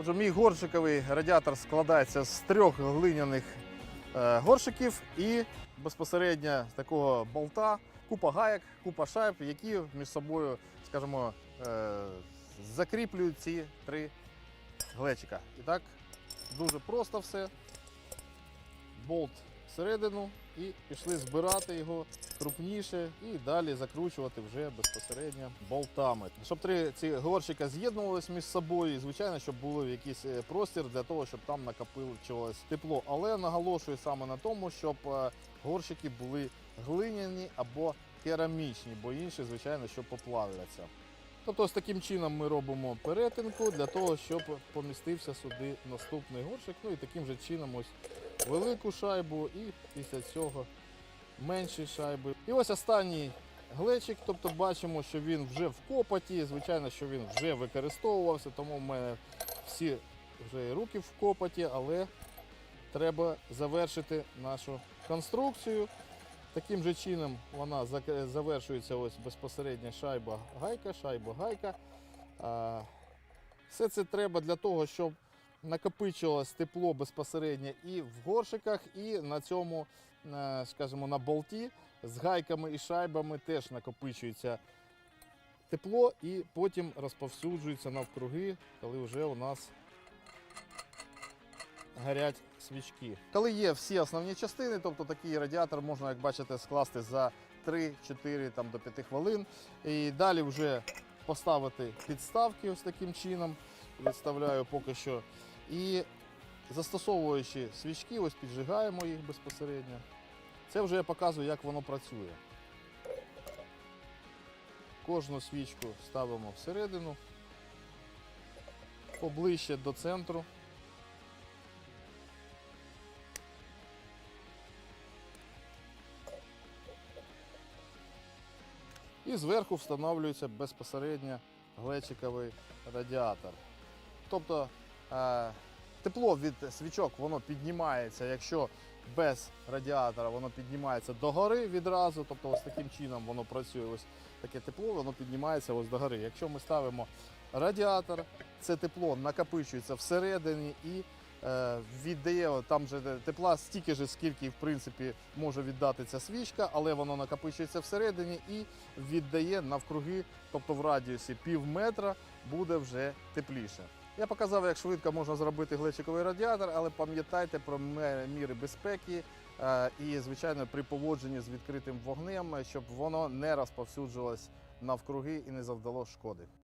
Отже, мій горщиковий радіатор складається з трьох глиняних е, горщиків і безпосередньо такого болта, купа гаяк, купа шайб, які між собою, скажімо, е, закріплюють ці три глечика. І так, дуже просто все. Болт всередину і пішли збирати його крупніше і далі закручувати вже безпосередньо болтами. Щоб три ці горщика з'єднувалися між собою, і звичайно, щоб було якийсь е, простір для того, щоб там накопичувалось тепло. Але наголошую саме на тому, щоб е, горщики були глиняні або керамічні, бо інші, звичайно, що поплавляться. Тобто ось таким чином ми робимо перетинку для того, щоб помістився сюди наступний горщик. Ну і таким же чином ось велику шайбу і після цього менші шайби. І ось останній глечик, тобто бачимо, що він вже в копоті. Звичайно, що він вже використовувався, тому в мене всі вже і руки в копоті, але треба завершити нашу конструкцію. Таким же чином вона завершується ось безпосередньо шайба гайка, шайба гайка. Все це треба для того, щоб накопичувалось тепло безпосередньо і в горшиках, і на цьому, е, скажімо, на болті з гайками і шайбами теж накопичується тепло і потім розповсюджується навкруги, коли вже у нас горять свічки. Коли є всі основні частини, тобто такий радіатор можна, як бачите, скласти за 3-4 там, до 5 хвилин. І далі вже поставити підставки ось таким чином. Відставляю поки що. І застосовуючи свічки, ось піджигаємо їх безпосередньо. Це вже я показую, як воно працює. Кожну свічку ставимо всередину, поближче до центру. І зверху встановлюється безпосередньо глечиковий радіатор. Тобто тепло від свічок воно піднімається, якщо без радіатора воно піднімається догори відразу, тобто ось таким чином воно працює. Ось таке тепло, воно піднімається ось догори. Якщо ми ставимо радіатор, це тепло накопичується всередині і е, віддає там же тепла стільки ж, скільки в принципі може віддати ця свічка, але воно накопичується всередині і віддає навкруги, тобто в радіусі пів метра буде вже тепліше. Я показав, як швидко можна зробити глечиковий радіатор, але пам'ятайте про міри безпеки е, і, звичайно, при поводженні з відкритим вогнем, щоб воно не розповсюджувалось навкруги і не завдало шкоди.